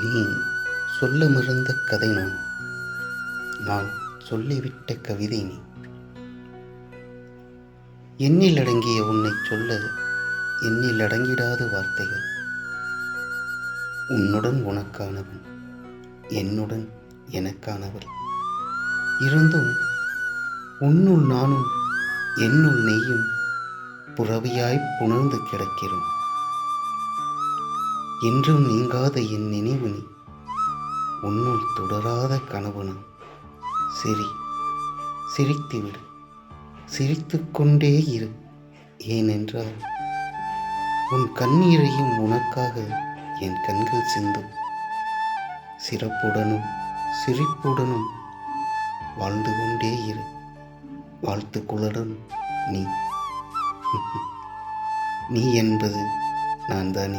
நீ சொல்ல மறந்த கதை நான். நான் சொல்லிவிட்ட கவிதை நீ. எண்ணில் அடங்கிய உன்னை சொல்ல எண்ணில் அடங்கிடாத வார்த்தைகள். உன்னுடன் உனக்கானவன் என்னுடன் எனக்கானவள். இருந்தும் உன்னுள் நானும் என்னுள் நெய்யும் புறவியாய் புணர்ந்து கிடக்கிறோம். என்றும் நீங்காத என் நினைவு நீ. உன்னுள் தொடராத கனவு நான். சிரி சிரித்துவிடு. சிரித்துக்கொண்டே இரு ஏனென்றால் உன் கண்ணீரையும் உனக்காக என் கண்கள் சிந்தும். சிறப்புடனும் சிரிப்புடனும் வாழ்ந்து கொண்டே இரு. வாழ்த்துக்களுடன் நீ. நீ என்பது நான் தானே